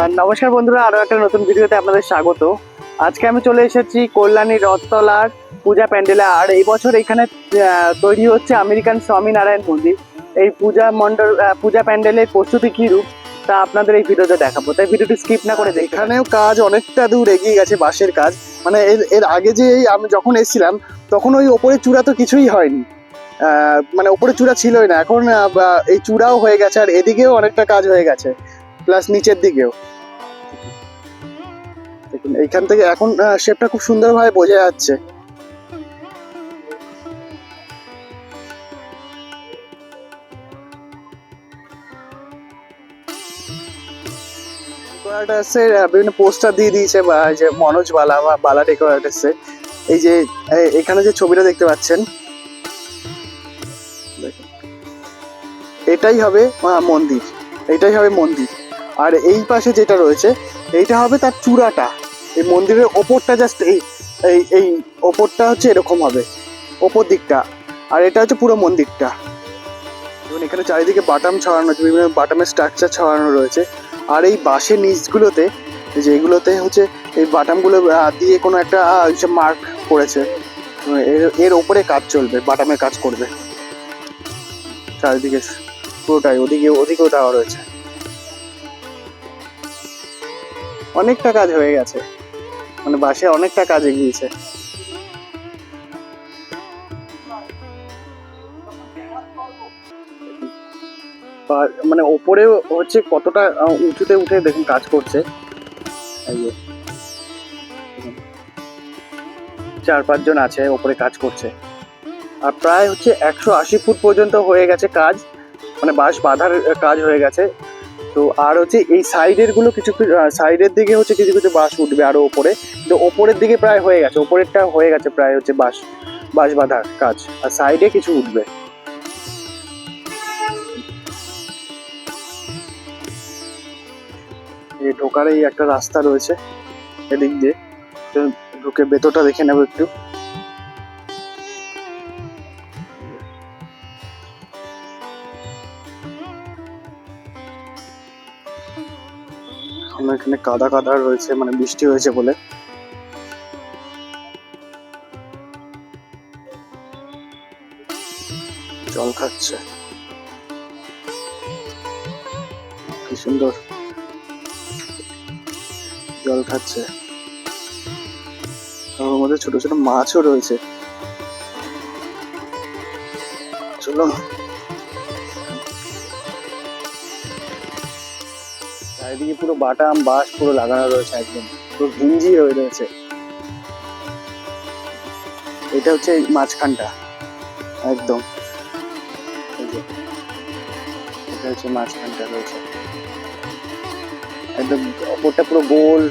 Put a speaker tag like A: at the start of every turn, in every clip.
A: নমস্কার বন্ধুরা, আরও একটা নতুন ভিডিওতে আপনাদের স্বাগত। আজকে আমি চলে এসেছি কল্যাণী রথতলার পূজা প্যান্ডেলে। আর এই বছর এখানে তৈরি হচ্ছে আমেরিকান স্বামীনারায়ণ মন্দির। এই পূজা মণ্ডল পূজা প্যান্ডেলের প্রস্তুতি কি রূপ, তা আপনাদের এই ভিডিওতে দেখাবো। তাই ভিডিওটি স্কিপ না করে
B: এখানেও কাজ অনেকটা দূর এগিয়ে গেছে বাঁশের কাজ। মানে এর এর আগে যে আমি যখন এসেছিলাম, তখন ওই ওপরে চূড়া তো কিছুই হয়নি। মানে ওপরে চূড়া ছিলই না। এখন এই চূড়াও হয়ে গেছে আর এদিকেও অনেকটা কাজ হয়ে গেছে। প্লাস নিচের দিকেও। দেখুন, এইখান থেকে এখন শেপটা খুব সুন্দরভাবে বোঝা যাচ্ছে। বিভিন্ন পোস্টার দিয়ে দিয়েছে বা যে মনোজ বালা বা বালা ডেকোরেটার্সের এই যে এখানে যে ছবিটা দেখতে পাচ্ছেন এটাই হবে মন্দির। এটাই হবে মন্দির। আর এই পাশে যেটা রয়েছে, এইটা হবে তার চূড়াটা। এই মন্দিরের ওপরটা জাস্ট এই এই এই ওপরটা হচ্ছে এরকম হবে। ওপর দিকটা। আর এটা হচ্ছে পুরো মন্দিরটা। এবং এখানে চারিদিকে বাটাম ছড়ানো আছে বিভিন্ন বাটামের স্ট্রাকচার ছড়ানো রয়েছে। আর এই বাঁশের নিচগুলোতে, এই যে এগুলোতে হচ্ছে এই বাটামগুলো দিয়ে কোনো একটা মার্ক করেছে। এর এর ওপরে কাজ চলবে, বাটামের কাজ করবে। চারিদিকে পুরোটাই, ওদিকে, ওদিকেও দেওয়া রয়েছে। অনেকটা কাজ হয়ে গেছে। মানে বাসে অনেকটা কাজ এগিয়েছে মানে ওপরে হচ্ছে কতটা উঁচুতে উঠে দেখুন কাজ করছে। চার পাঁচজন আছে, ওপরে কাজ করছে। আর প্রায় হচ্ছে একশো আশি ফুট পর্যন্ত হয়ে গেছে কাজ। মানে বাঁশ বাঁধার কাজ হয়ে গেছে। তো আর হচ্ছে এই সাইডেরগুলো কিছু সাইডের দিকে হচ্ছে কিছু কিছু বাঁশ উঠবে আরও ওপরে। তো ওপরের দিকে প্রায় হয়ে গেছে, ওপরেরটা হয়ে গেছে প্রায় হচ্ছে বাঁশ বাঁশ বাঁধার কাজ, আর সাইডে কিছু উঠবে। এই ঢোকার এই একটা রাস্তা রয়েছে, এদিক দিয়ে। ঢুকে ভেতরটা দেখে নেব একটু। আমার এখানে কাদা কাদা রয়েছে মানে বৃষ্টি হয়েছে বলে। জল খাচ্ছে। কি সুন্দর। জল খাচ্ছে। ওর মধ্যে ছোট ছোট মাছও রয়েছে। চলো। চারিদিকে পুরো বাটাম বাঁশ পুরো লাগানো রয়েছে একদম। পুরো ভিঞ্জি হয়ে রয়েছে। এটা হচ্ছে মাঝখানটা। একদম। এটা হচ্ছে মাঝখানটা রয়েছে। একদম ওপরটা পুরো গোল।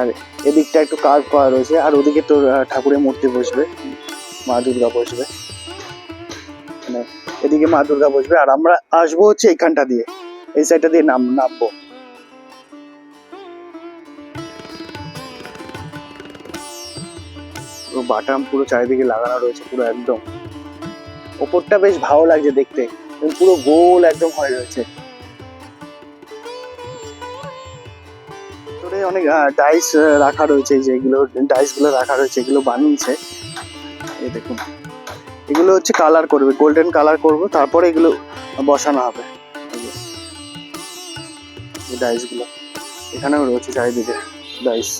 B: আর এদিকটা একটু কার্ভ করা রয়েছে। আর ওদিকে তোর ঠাকুরের মূর্তি বসবে। মা দুর্গা বসবে। মানে এদিকে মা দুর্গা বসবে আর আমরা আসব হচ্ছে এইখানটা দিয়ে। এই সাইডটা দিয়ে নাম নামবো। পুরো বাটাম পুরো চারিদিকে লাগানো রয়েছে পুরো একদম। ওপরটা বেশ ভালো লাগছে দেখতে। পুরো গোল একদম হয়ে রয়েছে। অনেক ডাইস রাখা রয়েছে, যেগুলো যে ডাইসগুলো রাখা রয়েছে, এগুলো বানিয়েছে। এই দেখুন। এগুলো হচ্ছে কালার করবে গোল্ডেন কালার করব, তারপরে এগুলো বসানো হবে। এই যে। এই ডাইসগুলো। এখানেও রয়েছে চারিদিকে ডাইস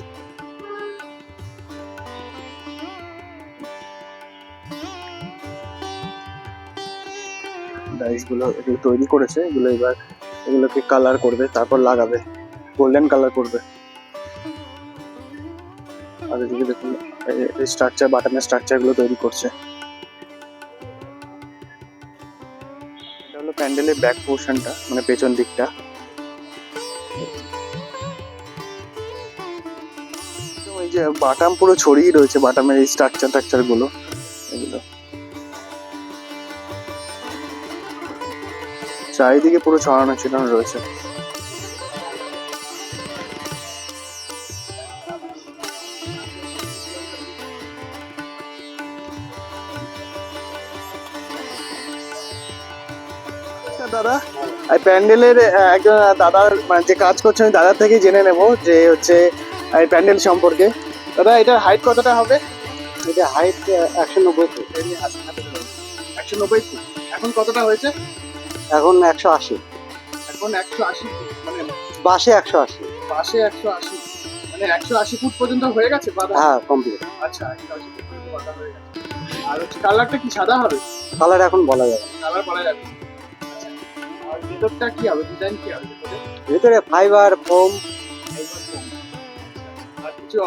B: ডাইসগুলো এগুলো তৈরি করেছে, এগুলো এবার এগুলোকে কালার করবে, তারপর লাগাবে। গোল্ডেন কালার করবে। আর এদিকে দেখুন স্ট্রাকচার বাটামের স্ট্রাকচারগুলো তৈরি করছে। এটা হলো প্যান্ডেলের ব্যাক পোর্শনটা মানে পেছন দিকটা। ওই যে বাটাম পুরো ছড়িয়ে রয়েছে, বাটামের এই স্ট্রাকচার টাকচারগুলো, এগুলো। চারিদিকে পুরো ছড়ানো ছিটানো রয়েছে। নমস্কার দাদা? এই প্যান্ডেলের একজন দাদার মানে যে কাজ করছেন দাদার থেকেই জেনে নেব যে হচ্ছে এই প্যান্ডেল সম্পর্কে। দাদা এটার হাইট কতটা হবে?
C: এটা হাইট একশো নব্বই ফুট।
B: একশো নব্বই ফুট। এখন কতটা হয়েছে?
C: এখন একশো আশি।
B: এখন একশো আশি মানে
C: বাসে একশো আশি।
B: পাশে একশো আশি। মানে একশো আশি ফুট পর্যন্ত হয়ে গেছে
C: হ্যাঁ কমপ্লিট
B: আচ্ছা একশো আশি ফুট পর্যন্ত হয়ে গেছে। আর হচ্ছে কালারটা কি সাদা হবে?
C: কালার এখন বলা যাবে
B: কালার করা যাবে ভেতরটা কি হবে? ডিজাইন কি হবে ভিতরে?
C: ফাইবার ফোম
B: আর কিছু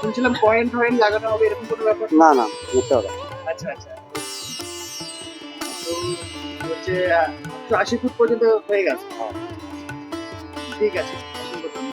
B: শুনছিলাম পয়েন্ট টয়েন্ট লাগানো হবে এরকম কোনো ব্যাপার?
C: না না হবে
B: আচ্ছা আচ্ছা। হচ্ছে একশো আশি ফুট পর্যন্ত হয়ে গেছে। ঠিক আছে।